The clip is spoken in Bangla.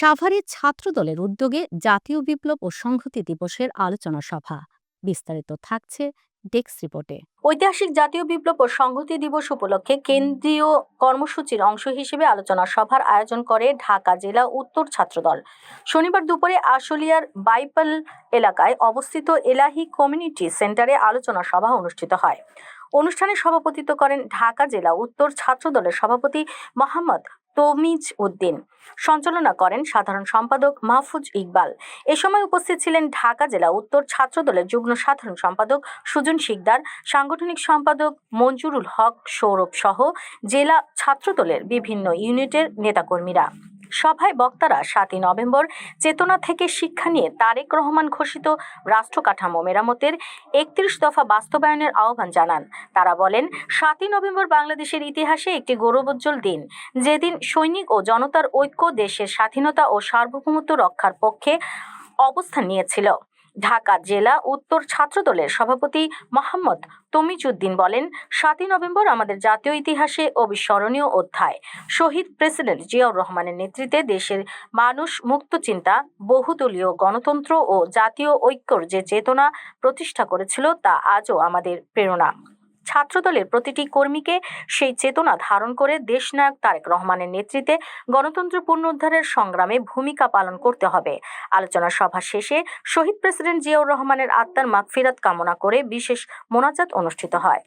সাভারে ছাত্রদলের উদ্যোগে জাতীয় বিপ্লব ও সংহতি দিবসের আলোচনা সভা। বিস্তারিত থাকছে ডেস্ক রিপোর্টে। ঐতিহাসিক জাতীয় বিপ্লব ও সংহতি দিবস উপলক্ষে কেন্দ্রীয় কর্মসূচির অংশ হিসেবে আলোচনা সভার আয়োজন করে ঢাকা জেলা উত্তর ছাত্রদল। শনিবার দুপুরে আশুলিয়ার বাইপাল এলাকায় অবস্থিত এলাহি কমিউনিটি সেন্টারে আলোচনা সভা অনুষ্ঠিত হয়। অনুষ্ঠানে সভাপতিত্ব করেন ঢাকা জেলা উত্তর ছাত্রদলের সভাপতি মোহাম্মদ তমিজ উদ্দিন। সঞ্চালনা করেন সাধারণ সম্পাদক মাহফুজ ইকবাল। এ সময় উপস্থিত ছিলেন ঢাকা জেলা উত্তর ছাত্র দলের যুগ্ম সাধারণ সম্পাদক সুজন শিকদার, সাংগঠনিক সম্পাদক মঞ্জুরুল হক সৌরভ সহ জেলা ছাত্র দলের বিভিন্ন ইউনিটের নেতাকর্মীরা। সভায় বক্তারা সাতই নভেম্বর চেতনা থেকে শিক্ষা নিয়ে তারেক রহমান ঘোষিত রাষ্ট্রকাঠামো মেরামতের একত্রিশ দফা বাস্তবায়নের আহ্বান জানান। তারা বলেন, সাতই নভেম্বর বাংলাদেশের ইতিহাসে একটি গৌরবোজ্জ্বল দিন। যেদিন সৈনিক ও জনতার ঐক্য দেশের স্বাধীনতা ও সার্বভৌমত্ব রক্ষার পক্ষে অবস্থান নিয়েছিল। ঢাকা জেলা উত্তর ছাত্রদলের সভাপতি মোহাম্মদ তমিজুদ্দিন বলেন, সাতই নভেম্বর আমাদের জাতীয় ইতিহাসে অবিস্মরণীয় অধ্যায়। শহীদ প্রেসিডেন্ট জিয়াউর রহমানের নেতৃত্বে দেশের মানুষ মুক্ত চিন্তা, বহুদলীয় গণতন্ত্র ও জাতীয় ঐক্যর যে চেতনা প্রতিষ্ঠা করেছিল তা আজও আমাদের প্রেরণা। ছাত্রদলের প্রতিটি কর্মীকে সেই চেতনা ধারণ করে দেশনায়ক তারেক রহমানের নেতৃত্বে গণতন্ত্র পুনরুদ্ধারের সংগ্রামে ভূমিকা পালন করতে হবে। আলোচনা সভা শেষে শহীদ প্রেসিডেন্ট জিয়াউর রহমানের আত্মার মাগফিরাত কামনা করে বিশেষ মোনাজাত অনুষ্ঠিত হয়।